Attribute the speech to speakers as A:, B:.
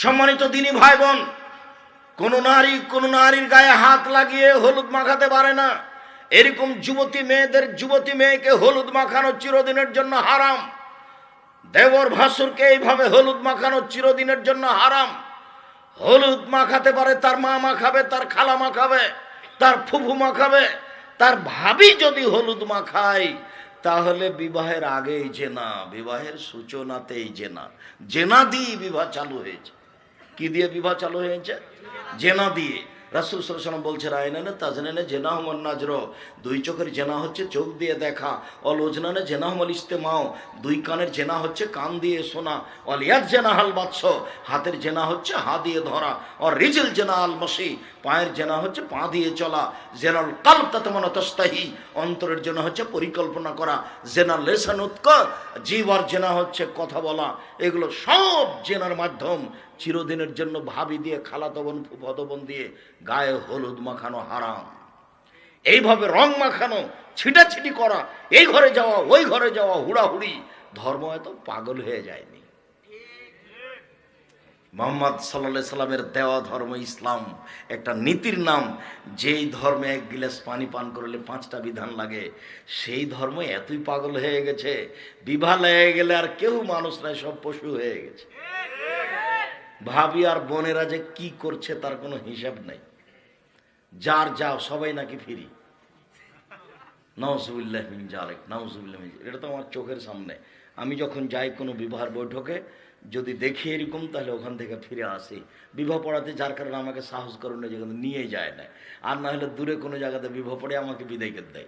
A: সম্মানিত দিনী ভাই বোন কোন নারী, কোন নারীর গায়ে হাত লাগিয়ে হলুদ মাখাতে পারে না। এরকম যুবতী মেয়েদের, যুবতী মেয়েকে হলুদ মাখানো চিরদিনের জন্য হারাম। দেবর ভাসুরকে এইভাবে হলুদ মাখানো চিরদিনের জন্য হারাম। হলুদ মাখাতে পারে, তার মা মাখাবে, তার খালা মাখাবে, তার ফুফু মাখাবে, তার ভাবি যদি হলুদ মাখায়, তাহলে বিবাহের আগেই জেনা, বিবাহের সূচনাতেই জেনা। জেনা দিয়ে বিবাহ চালু হয়েছে। কি দিয়ে বিবাহ চালু হয়েছে? জেনা দিয়ে। রাসুল সাল্লাম বলছে রায়নানে তাজনানে জেনা হমন নাজর। দুই চোখের জেনা হচ্ছে চোখ দিয়ে দেখা। অল ওজনানে জেনা হমল ইস্তেমাও দুই কানের জেনা হচ্ছে কান দিয়ে শোনা। অলিয়ার জেনা হাল বাৎস হাতের জেনা হচ্ছে হা দিয়ে ধরা। ও রিজেল জেনা আল মসি। পায়ের জেনা হচ্ছে পা দিয়ে চলা। জেনাল কাল্প তাতে মনে তস্তাহি অন্তরের জন্য হচ্ছে পরিকল্পনা করা। জেনা লেসান উৎক জীবর জেনা হচ্ছে কথা বলা। এগুলো সব জেনার মাধ্যম। চিরদিনের জন্য ভাবি দিয়ে খালাতবন ফুফতবন দিয়ে গায়ে হলুদ মাখানো হারাম। এইভাবে রং মাখানো, ছিটাছিটি করা, এই ঘরে যাওয়া, ওই ঘরে যাওয়া, হুড়াহুড়ি, ধর্ম এত পাগল হয়ে যায়নি। মোহাম্মদ সাল্লা সাল্লামের দেওয়া ধর্ম ইসলাম, একটা নীতির নাম, যেই ধর্মে এক গিলাস পানি পান করলে পাঁচটা বিধান লাগে, সেই ধর্ম এতই পাগল হয়ে গেছে বিবাহ লেগে গেলে আর কেউ মানুষ নাই সব পশু হয়ে গেছে। ভাবি আর বোনেরা যে কি করছে তার কোনো হিসাব নাই। যার যাও, সবাই নাকি ফিরি। নওজুবিল্লাহ এটা তো আমার চোখের সামনে। আমি যখন যাই কোনো বিবাহের বৈঠকে, যদি দেখি এরকম, তাহলে ওখান থেকে ফিরে আসি। বিবাহ পড়াতে যার কারণে আমাকে সাহস করে নিয়ে যেখানে নিয়ে যায় না। আর না হলে দূরে কোনো জায়গাতে বিবাহ পড়ে আমাকে বিদায় দেয়।